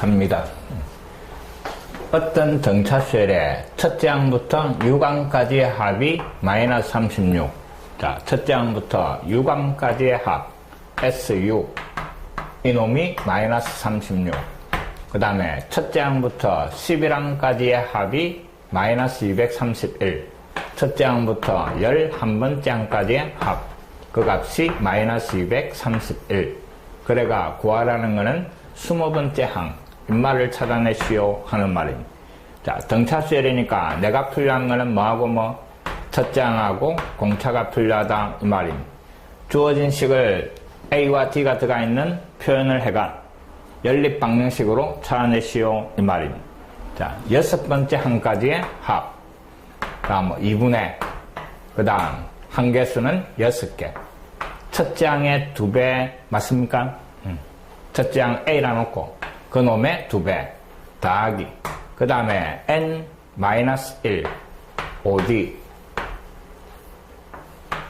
합니다. 어떤 등차수열의 첫째 항부터 6항까지의 합이 마이너스 36. 자, 첫째 항부터 6항까지의 합, SU. 이놈이 마이너스 36. 그 다음에 첫째 항부터 11항까지의 합이 마이너스 231. 첫째 항부터 11번째 항까지의 합. 그 값이 마이너스 231. 그래가 구하라는 것은 20번째 항. 인말을 찾아내시오 하는 말입니다. 자, 등차수열이니까 내가 필요한 거는 뭐하고 뭐 첫째 항하고 공차가 필요하다 이 말입니다. 주어진 식을 A와 D가 들어가 있는 표현을 해가 연립 방정식으로 찾아내시오 이 말입니다. 자, 여섯 번째 항까지의 합. 다음 뭐 2분의 그 다음 한 개수는 여섯 개. 첫째 항의 두 배 맞습니까? 음. 첫째 항 A라 놓고 그 놈의 두 배 더하기 그 다음에 n-1 5d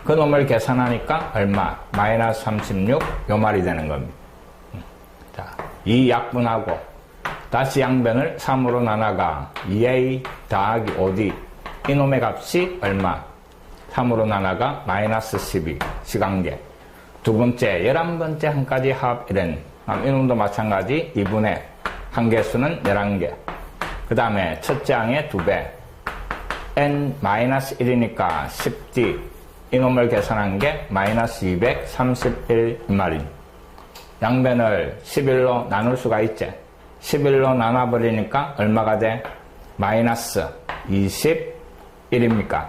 그 놈을 계산하니까 얼마? 마이너스 36 요 말이 되는 겁니다. 자, 이 약분하고 다시 양변을 3으로 나눠가 2a 더하기 5d 이놈의 값이 얼마? 3으로 나눠가 마이너스 12 시간계 두 번째 11번째 한까지 합 이런 이놈도 마찬가지 2분의 한 개수는 11개 그 다음에 첫째 항의 2배 n-1이니까 10d 이놈을 계산한 게 마이너스 231 말입니다. 양변을 11로 나눌 수가 있지. 11로 나눠버리니까 얼마가 돼? 마이너스 21입니까?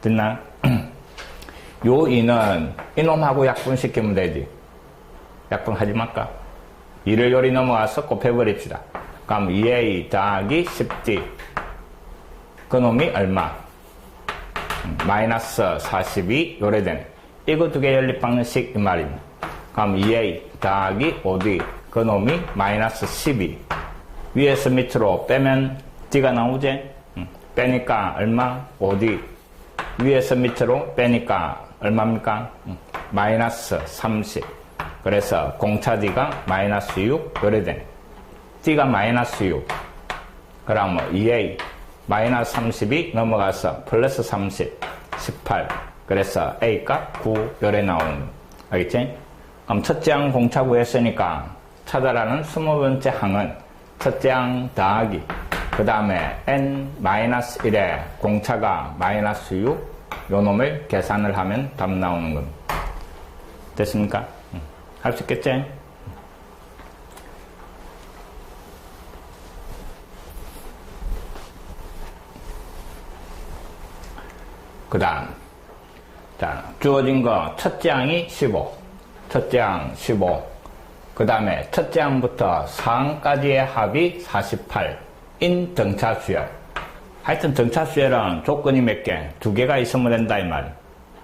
됐나? 요 2는 이놈하고 약분시키면 되지. 약분하지 말까? 2를 요리 넘어와서 곱해버립시다. 그럼 2a 더하기 10d. 그 놈이 얼마? 마이너스 42 요래 되네. 이거 두 개 연립 방정식 이 말입니다. 그럼 2a 더하기 5d. 그 놈이 마이너스 12. 위에서 밑으로 빼면 d가 나오지? 빼니까 얼마? 5d. 위에서 밑으로 빼니까 얼마입니까? 마이너스 30. 그래서 공차 d가 마이너스 6 요래되네. d가 마이너스 6. 그럼 2a 마이너스 30이 넘어가서 플러스 30, 18. 그래서 A값 9 요래 나오는 거. 알겠지? 그럼 첫째 항 공차 구했으니까 찾아라는 20번째 항은 첫째 항 더하기 그 다음에 n-1에 공차가 마이너스 6 요 놈을 계산을 하면 답 나오는 겁니다. 됐습니까? 할 수 있겠지? 그 다음 자 주어진 거 첫째 항이 15 첫째 항 15 그 다음에 첫째 항부터 4항까지의 합이 48인 등차 수열 하여튼 등차 수열은 조건이 몇 개? 두 개가 있으면 된다 이 말.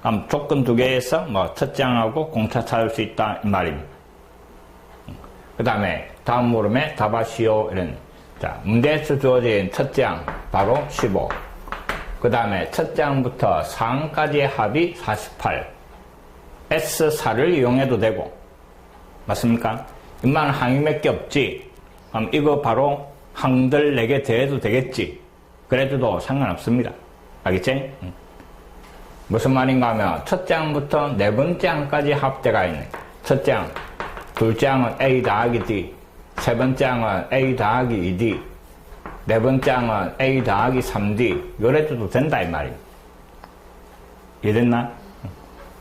그럼 조건 두 개에서 뭐 첫째 항하고 공차 찾을 수 있다 이 말입니다. 그 다음에 다음 물음에 답하시오 이런 자 문제에서 주어진 첫째 항 바로 15. 그 다음에 첫째 항부터 4항까지의 합이 48. S4를 이용해도 되고 맞습니까? 이만 항이 몇개 없지. 그럼 이거 바로 항들 4개 더해도 되겠지. 그래도 상관없습니다. 알겠지? 무슨 말인가 하면 첫째 항부터 네 번째 항까지 합대가 있네. 첫째 항, 둘째 항은 A 더하기 D, 세 번째 항은 A 더하기 2D, 네 번째 항은 A 더하기 3D, 요래도 된다 이 말이야. 이해됐나?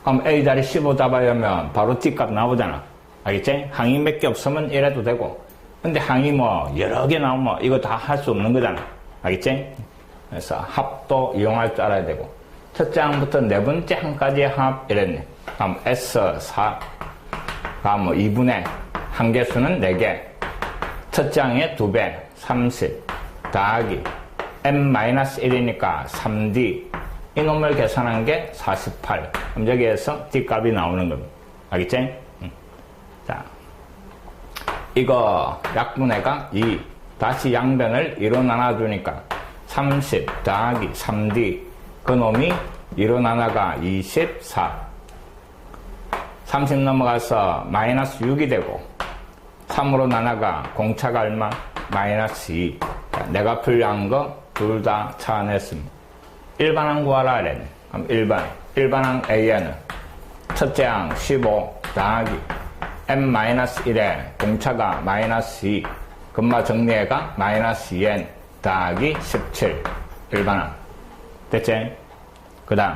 그럼 A 다리 15 잡아야면 바로 D 값 나오잖아. 알겠지? 항이 몇 개 없으면 이래도 되고. 근데 항이 뭐 여러 개 나오면 이거 다 할 수 없는 거잖아. 알겠지? 그래서 합도 이용할 줄 알아야 되고. 첫째 항부터 네 번째 항까지의 합 이랬네. 그럼 S4. 그럼 뭐 2분의 한 개수는 4개. 첫째 항의 2배, 30. 더하기 n-1이니까 3d. 이놈을 계산한 게 48. 그럼 여기에서 d 값이 나오는 겁니다. 알겠지? 응. 자. 이거 약분해가 2. 다시 양변을 2로 나눠주니까 30 더하기 3d 그 놈이 2로 나눠가 24 30 넘어가서 마이너스 6이 되고 3으로 나눠가 공차가 얼마? 마이너스 2. 자, 내가 풀려한 거 둘 다 차안했습니다. 일반항 구하라 그랬네. 그럼 일반, 일반항 A에는 첫째 항 15 더하기 M-1에 공차가 마이너스 2. 금마 정리해가 마이너스 2N 더하기 17. 일반항. 됐지? 그 다음.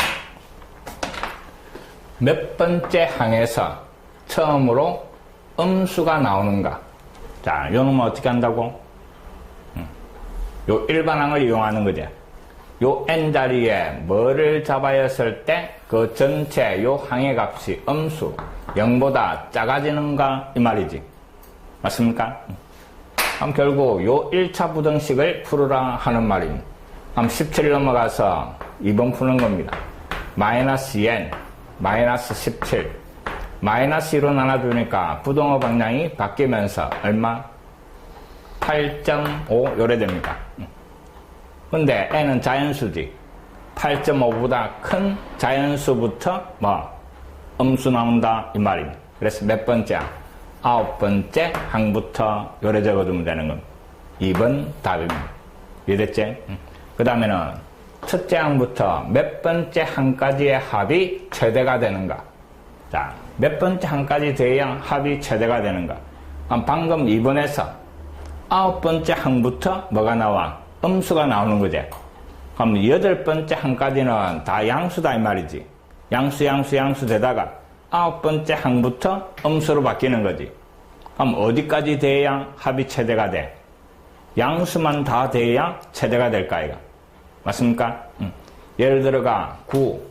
몇 번째 항에서 처음으로 음수가 나오는가? 자, 요 놈은 어떻게 한다고? 음. 요 일반항을 이용하는 거지. 요 n 자리에 뭐를 잡아야 했을 때 그 전체 요 항의 값이 음수 0보다 작아지는가 이 말이지. 맞습니까? 음. 그럼 결국 요 1차 부등식을 풀으라 하는 말입니다. 그럼 17 넘어가서 2번 푸는 겁니다. 마이너스 n 마이너스 17 마이너스 2로 나눠주니까 부동호 방향이 바뀌면서 얼마? 8.5 요래 됩니다. 근데 n은 자연수지. 8.5보다 큰 자연수부터 뭐 음수 나온다 이 말입니다. 그래서 몇 번째? 아홉 번째 항부터 요래 적어두면 되는 겁니다. 2번 답입니다. 이해됐지? 그 다음에는 첫째 항부터 몇 번째 항까지의 합이 최대가 되는가? 자, 몇 번째 항까지 돼야 합이 최대가 되는가? 방금 2번에서 아홉 번째 항부터 뭐가 나와? 음수가 나오는 거지. 그럼 여덟 번째 항까지는 다 양수다 이 말이지. 양수, 양수, 양수 되다가 아홉 번째 항부터 음수로 바뀌는 거지. 그럼 어디까지 돼야 합이 최대가 돼? 양수만 다 돼야 최대가 될까, 이가? 맞습니까? 음. 예를 들어가 9,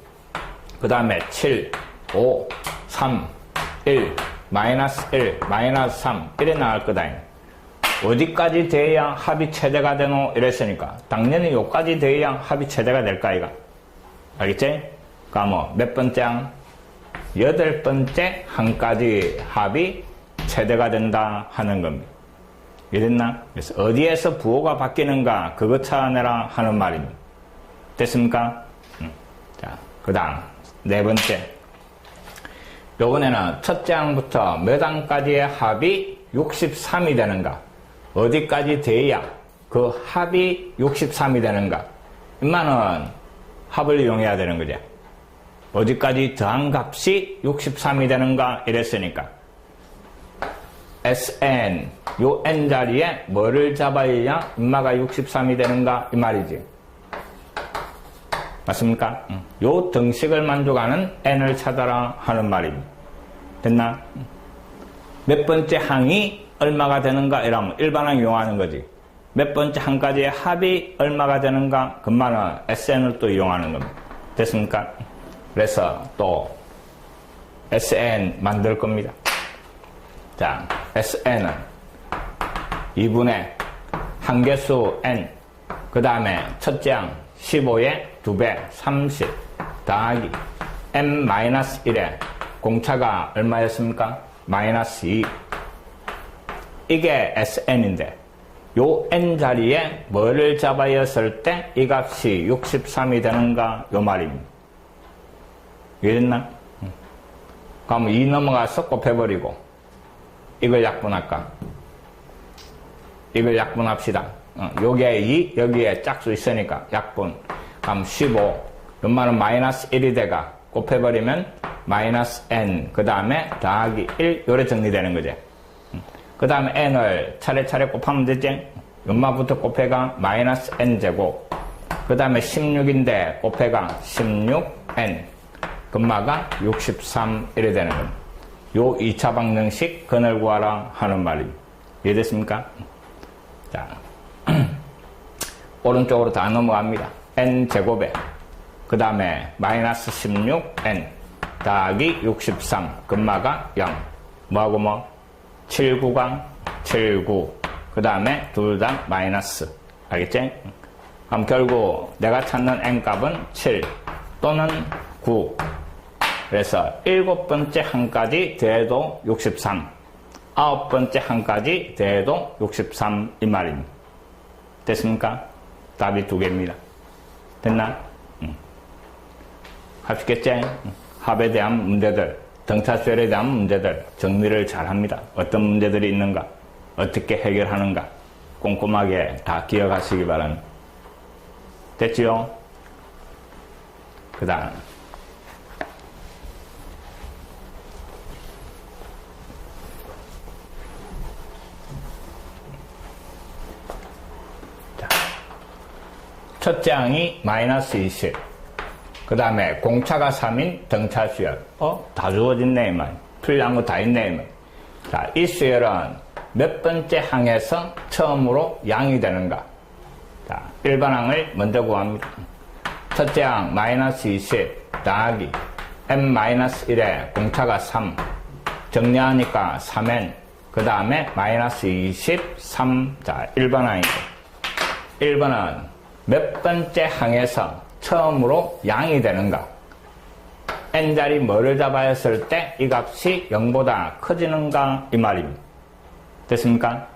그 다음에 7, 5, 3, 1, 마이너스 1, 마이너스 3 이래 나갈 거다. 어디까지 돼야 합이 최대가 되노? 이랬으니까 당연히 여기까지 돼야 합이 최대가 될까 이가 알겠지? 그니까 뭐 몇 번째 항? 여덟 번째 항까지 합이 최대가 된다 하는 겁니다. 이랬나? 그래서 어디에서 부호가 바뀌는가 그것 찾아내라 하는 말입니다. 됐습니까? 음. 자, 그 다음 네 번째 요번에는 첫째 항부터 몇 항까지의 합이 63이 되는가 어디까지 돼야 그 합이 63이 되는가 임마는 합을 이용해야 되는 거죠 어디까지 더한 값이 63이 되는가 이랬으니까 Sn 요 n 자리에 뭐를 잡아야 임마가 63이 되는가 이 말이지 맞습니까? 요 등식을 만족하는 n을 찾아라 하는 말입니다. 됐나? 몇 번째 항이 얼마가 되는가 이러면 일반항 이용하는 거지. 몇 번째 항까지의 합이 얼마가 되는가 그만은 SN을 또 이용하는 겁니다. 됐습니까? 그래서 또 SN 만들 겁니다. 자, SN은 2분의 한개수 N 그 다음에 첫째 항 15의 2배 30 더하기 m-1에 공차가 얼마였습니까? 마이너스 2 이게 SN인데 요 n 자리에 뭐를 잡아야 했을 때 이 값이 63이 되는가 요 말입니다. 이해됐나? 그럼 2 넘어가서 곱해버리고 이걸 약분할까? 이걸 약분합시다. 어, 요게 2, 여기에 짝수 있으니까 약분. 그럼 15. 연말은 마이너스 1이 돼가 곱해버리면 마이너스 n. 그 다음에 더하기 1. 요래 정리되는 거지. 음. 그 다음에 n을 차례차례 곱하면 되지. 연마부터 곱해가 마이너스 n제곱. 그 다음에 16인데 곱해가 16n. 금마가 63 이래 되는 겁니다. 요 2차 방정식 근을 구하라 하는 말이 이해됐습니까? 자, 오른쪽으로 다 넘어갑니다. n 제곱에 그 다음에 마이너스 16n 더하기 63 금마가 0 뭐하고 뭐 7, 9강 7, 9 그 다음에 둘 다 마이너스 알겠지? 그럼 결국 내가 찾는 n 값은 7 또는 9 그래서 일곱 번째 한까지 돼도 63 아홉 번째 한까지 돼도 63 이 말입니다. 됐습니까? 답이 두 개입니다. 됐나? 응. 하시겠지? 합에 대한 문제들 등차수열에 대한 문제들 정리를 잘 합니다. 어떤 문제들이 있는가, 어떻게 해결하는가, 꼼꼼하게 다 기억하시기 바랍니다. 됐지요? 그 다음. 첫째 항이 마이너스 20. 그 다음에 공차가 3인 등차 수열. 어? 다 주어졌네, 이만. 풀려한 거 다 있네, 이만. 자, 이 수열은 몇 번째 항에서 처음으로 양이 되는가? 자, 일반 항을 먼저 구합니다. 첫째 항 마이너스 20 더하기 m 마이너스 1에 공차가 3. 정리하니까 3n. 그 다음에 마이너스 23. 자, 1번 항이고. 1번은 몇 번째 항에서 처음으로 양이 되는가? n자리 뭐를 잡아야 했을 때 이 값이 0보다 커지는가? 이 말입니다. 됐습니까?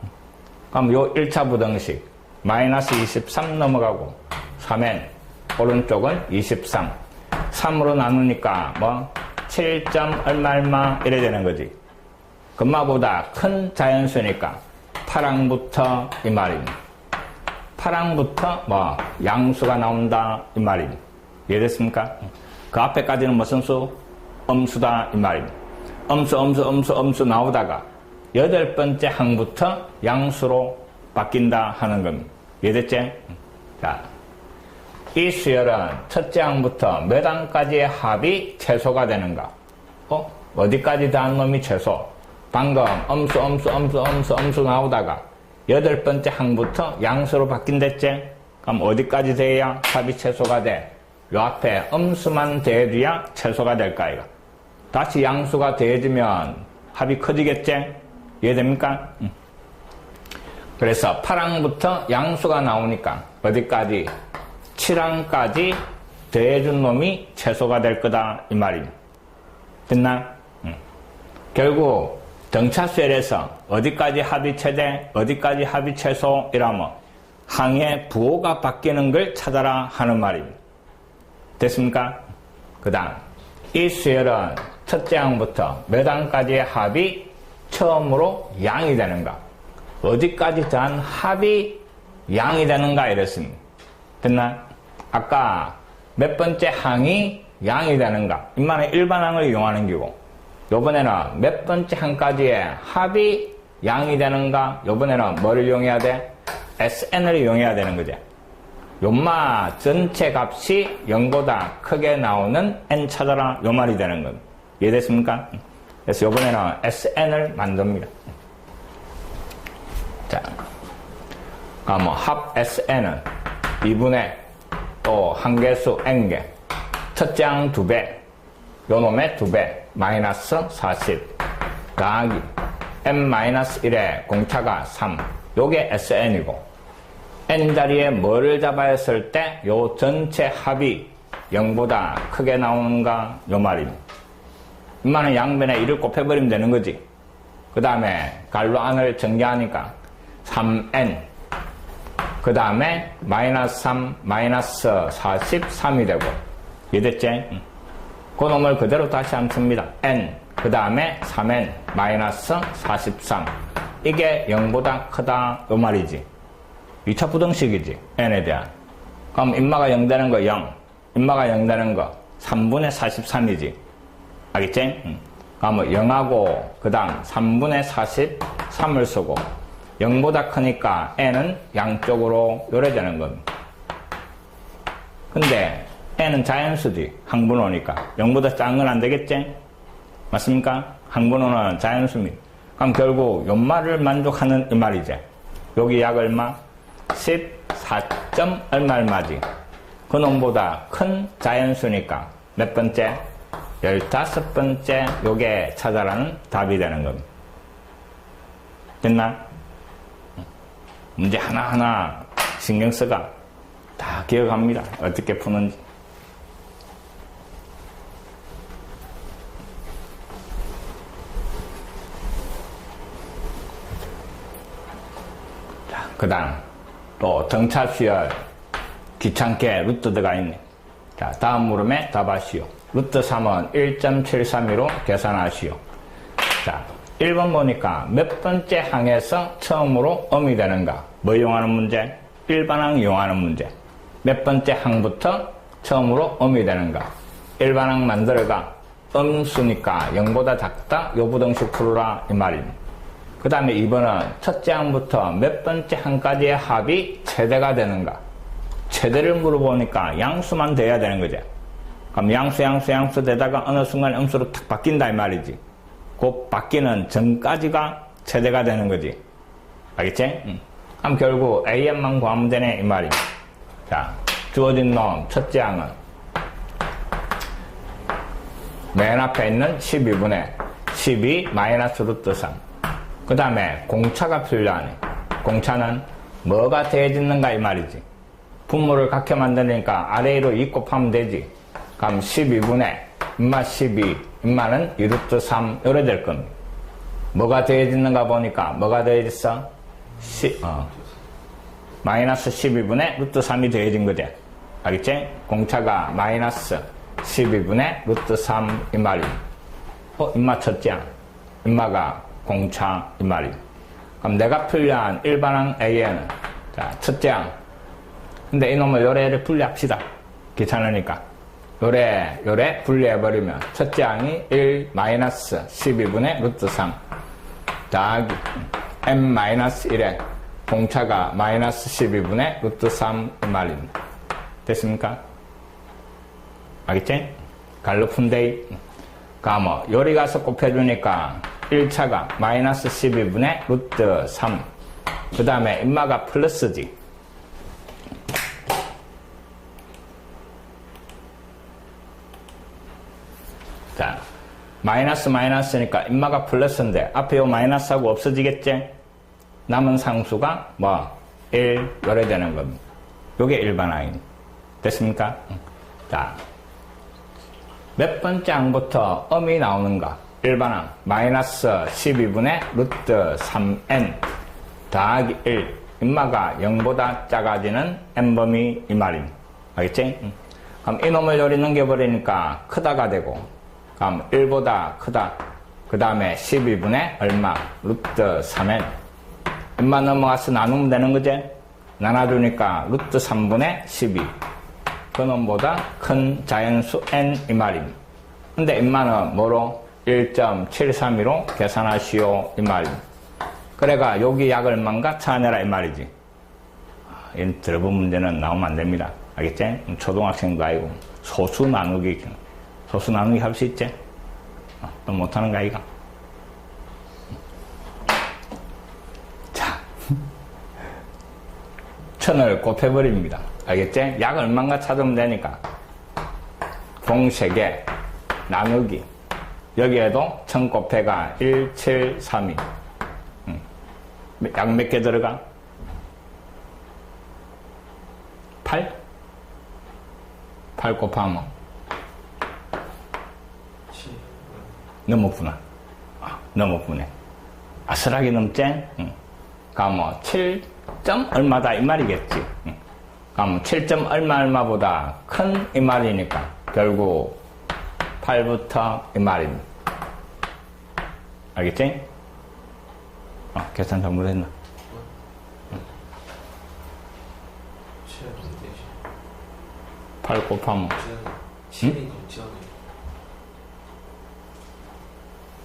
그럼 요 1차 부등식 마이너스 23 넘어가고 3n 오른쪽은 23 3으로 나누니까 뭐 7점 얼마 얼마 이래 되는 거지. 금마보다 큰 자연수니까 파랑부터 이 말입니다. 파랑부터 뭐 양수가 나온다 이 말입니다. 이해됐습니까? 그 앞에까지는 무슨 수? 음수다 이 말입니다. 음수 음수 음수 음수 나오다가 여덟 번째 항부터 양수로 바뀐다 하는 겁니다. 이해됐지? 자, 이 수열은 첫째 항부터 몇 항까지의 합이 최소가 되는가? 어? 어디까지 다한 놈이 최소? 방금 음수 음수 음수 음수 음수 나오다가 여덟 번째 항부터 양수로 바뀐댔지? 그럼 어디까지 돼야 합이 최소가 돼? 요 앞에 음수만 더해줘야 최소가 될까, 이거. 다시 양수가 더해지면 합이 커지겠지? 이해됩니까? 응. 그래서 파랑부터 양수가 나오니까 어디까지? 7항까지 더해준 놈이 최소가 될 거다, 이 말입니다. 됐나? 응. 결국 등차수열에서 어디까지 합이 최대, 어디까지 합이 최소 이라면 항의 부호가 바뀌는 걸 찾아라 하는 말입니다. 됐습니까? 그 다음 이 수열은 첫째 항부터 몇 항까지의 합이 처음으로 양이 되는가 어디까지 더한 합이 양이 되는가 이랬습니다. 됐나? 아까 몇 번째 항이 양이 되는가 이만의 일반 항을 이용하는 기고 요번에는 몇 번째 항까지의 합이 양이 되는가 요번에는 뭐를 이용해야 돼? SN을 이용해야 되는 거지. 요마 전체 값이 0보다 크게 나오는 n 찾아라 요 말이 되는 겁니다. 이해됐습니까? 그래서 요번에는 SN을 만듭니다. 자, 그럼 합 SN은 2분의 또 한 개수 n개 첫째 항 2배 요 놈의 2배 마이너스 40 더하기 n-1의 공차가 3 요게 SN이고 n자리에 뭐를 잡아야 했을 때 요 전체 합이 0보다 크게 나오는가 요 말입니다. 이만은 양변에 1을 곱해버리면 되는 거지. 그 다음에 갈로 안을 전개하니까 3n 그 다음에 마이너스 3 마이너스 43이 되고 이해됐지? 그 놈을 그대로 다시 안 씁니다. n 그 다음에 3n 마이너스 43 이게 0보다 크다 요 말이지. 2차 부등식이지. n에 대한. 그럼 인마가 0 되는 거 0. 인마가 0 되는 거 3분의 43이지. 알겠지? 응. 그럼 0하고 그 다음 3분의 43을 쓰고 0보다 크니까 n은 양쪽으로 요래되는 겁니다. 근데 n은 자연수지. 항분호니까. 0보다 작은 건 안 되겠지? 맞습니까? 항분호는 자연수입니다. 그럼 결국 연말을 만족하는 이 말이지. 여기 약 얼마? 14점 얼마 얼마지. 그 놈보다 큰 자연수니까 몇 번째? 15번째 요게 찾아라는 답이 되는 겁니다. 됐나? 문제 하나하나 신경 써가 다 기억합니다. 어떻게 푸는지. 자, 그 다음. 또 등차 수열 귀찮게 루트 들어가 있네. 자, 다음 물음에 답하시오. 루트 3은 1.732로 계산하시오. 자, 1번 보니까 몇 번째 항에서 처음으로 음이 되는가? 뭐 이용하는 문제? 일반항 이용하는 문제. 몇 번째 항부터 처음으로 음이 되는가? 일반항 만들어가 음수니까 0보다 작다 요부등식 풀어라 이 말입니다. 그 다음에 2번은 첫째 항부터 몇 번째 항까지의 합이 최대가 되는가? 최대를 물어보니까 양수만 돼야 되는 거죠. 그럼 양수, 양수, 양수 되다가 어느 순간 음수로 탁 바뀐다 이 말이지. 그 바뀌는 전까지가 최대가 되는 거지. 알겠지? 응. 그럼 결국 AM만 구하면 되네 이 말이야. 자, 주어진 놈 첫째 항은 맨 앞에 있는 12분의 12 마이너스 루트 3. 그 다음에 공차가 필요하네. 공차는 뭐가 더해지는가 이 말이지. 분모를 각혀 만드니까 아래로 2 곱하면 되지. 그럼 12분의 인마 12, 인마는 2루트 3 이래 될 겁니다. 뭐가 더해지는가 보니까 뭐가 더해졌어? 시, 어. 마이너스 12분의 루트 3이 더해진 거지. 알겠지? 공차가 마이너스 12분의 루트 3 이 말이. 어, 인마 첫째. 인마가 공차 이 말이. 그럼 내가 풀려한 일반항 A에는 자, 첫째 항. 근데 이놈을 요래를 분리합시다. 귀찮으니까. 요래, 요래 분리해버리면 첫째 항이 1 마이너스 12분의 루트 3 더하기 m 마이너스 1에 공차가 마이너스 12분의 루트 3 말입니다. 됐습니까? 알겠지? 갈로푼데이 가뭐 요리 가서 곱해주니까 1차가 마이너스 12분의 루트 3. 그 다음에 인마가 플러스지. 자, 마이너스 마이너스니까 인마가 플러스인데 앞에 요 마이너스하고 없어지겠지? 남은 상수가 뭐 1, 요래 되는 겁니다. 요게 일반항입니다. 됐습니까? 자, 몇 번째 항부터 음이 나오는가? 일반항 마이너스 12분의 루트 3n 더하기 1 인마가 0보다 작아지는 n범위 이 말입니다. 알겠지? 그럼 이놈을 요리 넘겨버리니까 크다가 되고 그럼 1보다 크다 그 다음에 12분의 얼마 루트 3n 인마 넘어가서 나누면 되는 거지? 나눠주니까 루트 3분의 12 그놈보다 큰 자연수 n 이 말입니다. 근데 인마는 뭐로? 1.732로 계산하시오 이 말입니다. 그래가 여기 약 얼마인가 찾아내라 이 말이지. 이 들어본 문제는 나오면 안 됩니다. 알겠지? 초등학생도 아니고 소수 나누기 소수 나누기 할 수 있지? 어, 또 못하는 거 아이가? 자 천을 곱해버립니다. 알겠지? 약 얼마인가 찾으면 되니까 공세개 나누기 여기에도 천 곱해가 1, 7, 3, 2. 약몇개 들어가? 8? 8 곱하면 넘었구나. 아, 넘었구네. 아슬하게 넘지? 응. 그러면 7점 얼마다 이 말이겠지. 응. 그러면 7점 얼마 얼마보다 큰 이 말이니까 결국 8부터 이 말입니다. 알겠지? 어, 계산 잘못했나? 8 곱하면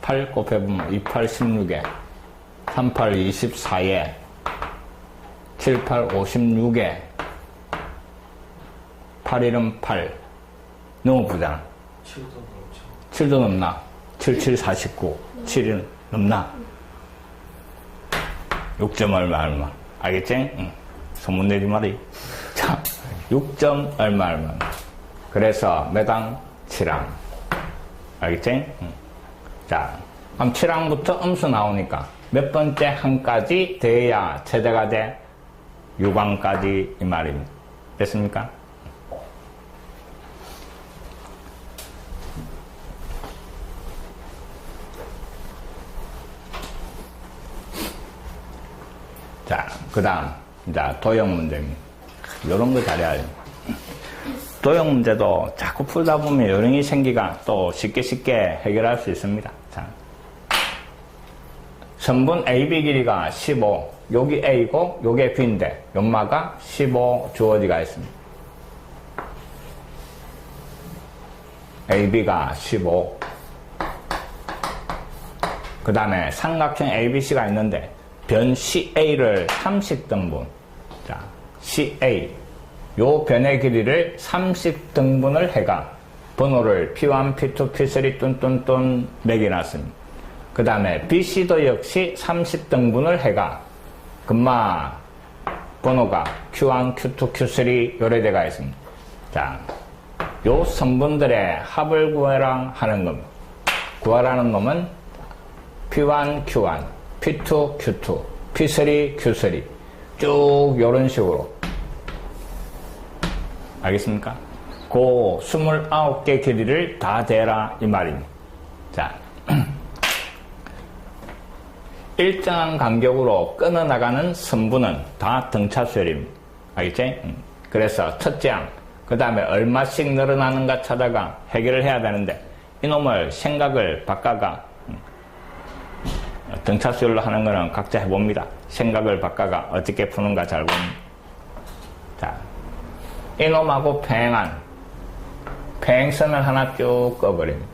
8 곱해보면 28, 16에 38, 24에 7, 8, 56에 8일은 8 너무 부잖아 7도 넘나? 7, 7, 49 7은 넘나? 6점 얼마 얼마 알겠지? 응. 소문 내지 말이 자 6점 얼마 얼마 그래서 매당 7항 알겠지? 응. 자 그럼 7항부터 음수 나오니까 몇 번째 항까지 돼야 최대가 돼? 6항까지 이 말입니다 됐습니까? 자, 그 다음, 이제 도형 문제입니다. 요런 거 잘해야 돼. 도형 문제도 자꾸 풀다 보면 요령이 생기가 또 쉽게 쉽게 해결할 수 있습니다. 자. 선분 AB 길이가 15, 여기 A고 요게 B인데 연마가 15 주어지가 있습니다. AB가 15. 그 다음에 삼각형 ABC가 있는데 변 CA를 30등분. 자, CA. 요 변의 길이를 30등분을 해가 번호를 P1, P2, P3 뚠뚠뚠 매겨놨습니다. 그 다음에 BC도 역시 30등분을 해가 금마 번호가 Q1, Q2, Q3 요래 돼가 있습니다. 자, 요 선분들의 합을 구해라 하는 겁니다. 구하라는 놈은 P1, Q1, P2, Q2, P3, Q3 쭉 요런 식으로 알겠습니까? 그 29개 길이를 다 대라 이 말입니다. 자, 일정한 간격으로 끊어나가는 선분은 다 등차수열입니다. 알겠지? 음. 그래서 첫째 항, 그 다음에 얼마씩 늘어나는가 찾아가 해결을 해야 되는데 이놈을 생각을 바꿔가 음. 등차수열로 하는 거는 각자 해봅니다. 생각을 바꿔가 어떻게 푸는가 잘 봅니다. 자, 이놈하고 평행한 평행선을 하나 쭉 꺼버립니다.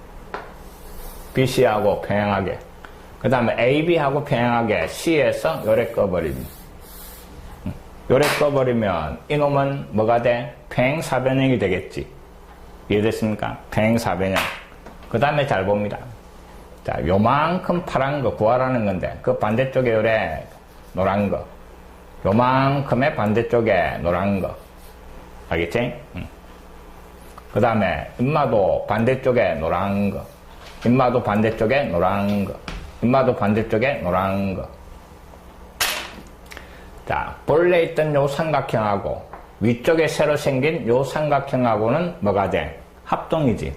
BC하고 평행하게. 그 다음에 AB하고 평행하게 C에서 요래 꺼버립니다. 요래 꺼버리면 이놈은 뭐가 돼? 평행사변형이 되겠지. 이해됐습니까? 평행사변형. 그 다음에 잘 봅니다. 자, 요만큼 파란 거 구하라는 건데, 그 반대쪽에 요래 노란 거. 요만큼의 반대쪽에 노란 거. 알겠지? 응. 그 다음에 인마도 반대쪽에 노란 거. 인마도 반대쪽에 노란 거. 인마도 반대쪽에 노란 거. 자, 본래 있던 요 삼각형하고 위쪽에 새로 생긴 요 삼각형하고는 뭐가 돼? 합동이지.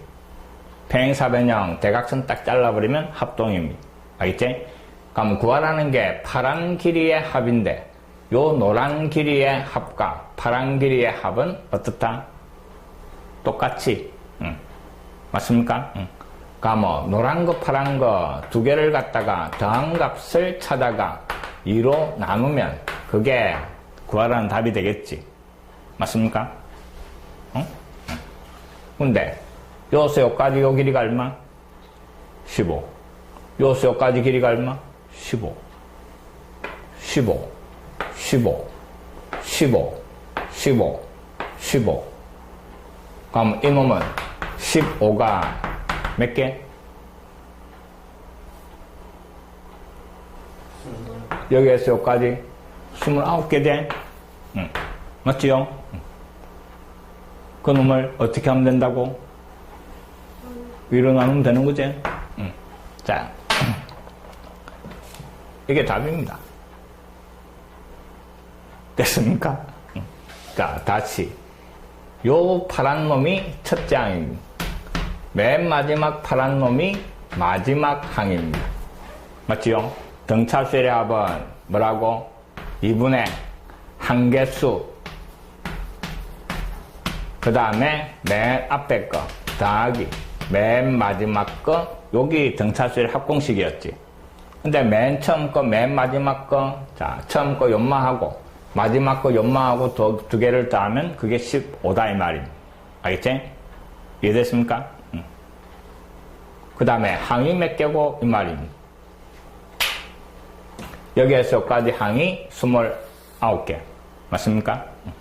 평행사변형 대각선 딱 잘라버리면 합동입니다. 알겠지? 그럼 구하라는 게 파란 길이의 합인데 요 노란 길이의 합과 파란 길이의 합은 어떻다? 똑같이. 응. 맞습니까? 응. 그러니까 뭐 노란 거 파란 거 두 개를 갖다가 더한 값을 찾아가 2로 나누면 그게 구하라는 답이 되겠지. 맞습니까? 응? 근데 요서 요까지 요 길이가 얼마? 15. 요서 요까지 길이가 얼마? 15. 15. 15. 15. 15. 15. 그럼 이놈은 15가 몇 개? 여기에서 여기까지 29개 돼? 응. 맞지요? 응. 그 놈을 어떻게 하면 된다고? 위로 나누면 되는 거지? 응. 자, 이게 답입니다. 됐습니까? 응. 자, 다시. 요 파란 놈이 첫째 항입니다. 맨 마지막 파란 놈이 마지막 항입니다. 맞지요? 등차수의 합은 뭐라고? 2분의 한 개수 그 다음에 맨 앞에 거 더하기 맨 마지막 거 여기 등차수의 합공식이었지. 근데 맨 처음 거, 맨 마지막 거, 자, 처음 거 연마하고, 마지막 거 연마하고 두, 두 개를 더하면 그게 15다, 이 말입니다. 알겠지? 이해됐습니까? 응. 그 다음에 항이 몇 개고, 이 말입니다. 여기에서 여기까지 항이 29개. 맞습니까? 응.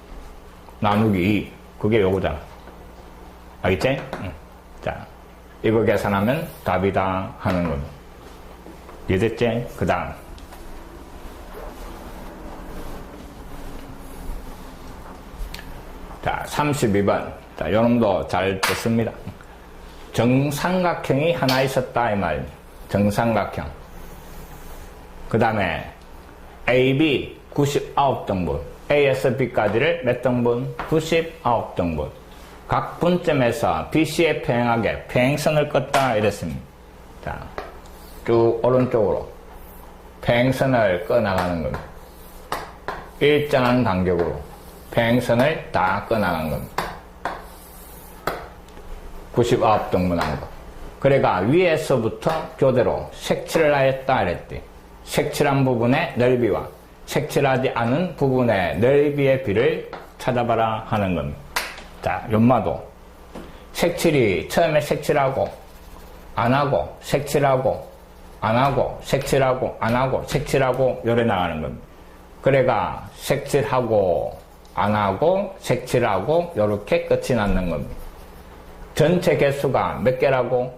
나누기 2. 그게 요거잖아. 알겠지? 응. 자, 이거 계산하면 답이다 하는 겁니다. 이해됐지? 그 다음. 자, 32번. 자, 요놈도 잘 듣습니다. 정삼각형이 하나 있었다, 이 말입니다. 정삼각형. 그 다음에 AB 99등분. A에서 B까지를 몇 등분? 99등분. 각 분점에서 BC에 평행하게 평행선을 껐다 이랬습니다. 자, 쭉 오른쪽으로 평행선을 꺼나가는 겁니다. 일정한 간격으로 평행선을 다 꺼나간 겁니다. 99등분한 거. 그래가 위에서부터 교대로 색칠을 하였다 그랬대. 색칠한 부분의 넓이와 색칠하지 않은 부분의 넓이의 비를 찾아봐라 하는 겁니다. 자, 연마도. 색칠이 처음에 색칠하고, 안 하고, 색칠하고, 안 하고, 색칠하고, 안 하고, 색칠하고, 요래 나가는 겁니다. 그래가 색칠하고, 안 하고, 색칠하고, 요렇게 끝이 났는 겁니다. 전체 개수가 몇 개라고?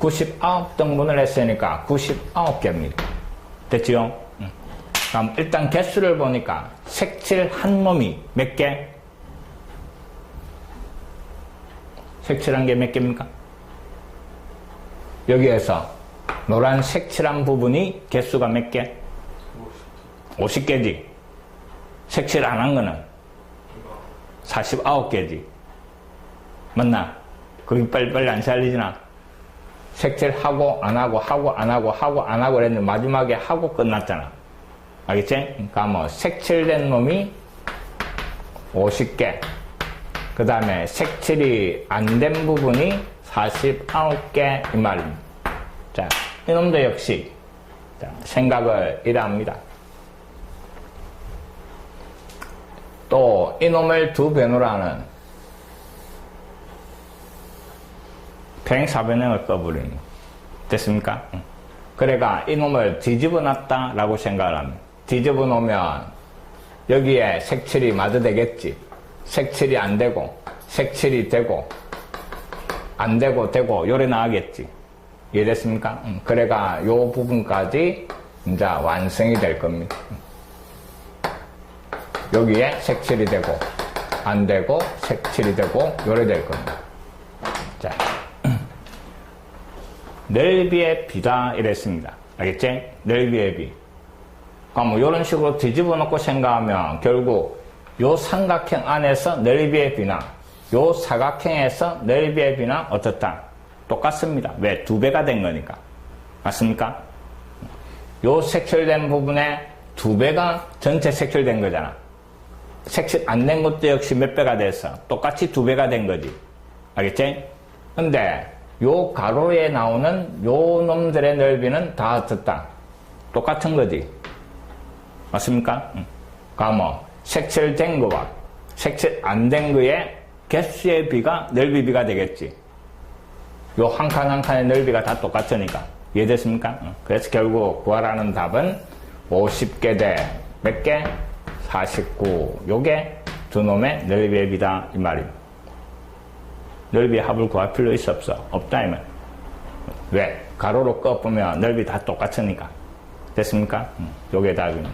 99등분을 했으니까 99개입니다. 됐지요? 응. 그럼 일단 개수를 보니까 색칠한 놈이 몇 개? 색칠한 게 몇 개입니까? 여기에서 노란 색칠한 부분이 개수가 몇 개? 50개지. 색칠 안 한 거는 49개지. 맞나? 거기 빨리빨리 안 살리지나? 색칠하고 안 하고 하고 안 하고 하고 안 하고 그랬는데 마지막에 하고 끝났잖아. 알겠지? 그러니까 뭐 색칠된 놈이 50개. 그 다음에 색칠이 안 된 부분이 49개 이 말입니다. 자, 이놈도 역시 자, 생각을 이래합니다. 또 이놈을 두 변으로 하는 평행사변형을 떠버리는 거. 됐습니까? 응. 그래가 이놈을 뒤집어 놨다라고 생각을 합니다. 뒤집어 놓으면 여기에 색칠이 마저 되겠지. 색칠이 안 되고, 색칠이 되고, 안 되고, 되고, 요래 나가겠지. 이해됐습니까? 응. 그래가 요 부분까지 이제 완성이 될 겁니다. 여기에 색칠이 되고, 안 되고, 색칠이 되고, 요래 될 겁니다. 자. 넓이의 비다 이랬습니다. 알겠지? 넓이의 비. 그럼 뭐 이런 식으로 뒤집어 놓고 생각하면 결국 요 삼각형 안에서 넓이의 비나 요 사각형에서 넓이의 비나 어떻다? 똑같습니다. 왜? 두 배가 된 거니까. 맞습니까? 요 색칠된 부분에 두 배가 전체 색칠된 거잖아. 색칠 안 된 것도 역시 몇 배가 돼서 똑같이 두 배가 된 거지. 알겠지? 근데 요 가로에 나오는 요 놈들의 넓이는 다 어떻다? 똑같은 거지. 맞습니까? 응. 뭐 색칠된 거와 색칠 안 된 거의 개수의 비가 넓이 비가 되겠지. 요 한 칸 한 칸의 넓이가 다 똑같으니까. 이해됐습니까? 응. 그래서 결국 구하라는 답은 50개 대 몇 개? 49. 요게 두 놈의 넓이의 비다 이 말입니다. 넓이 합을 구할 필요 있어 없어? 없다 이면 왜? 가로로 꺼보면 넓이 다 똑같으니까 됐습니까? 음, 요게 답입니다.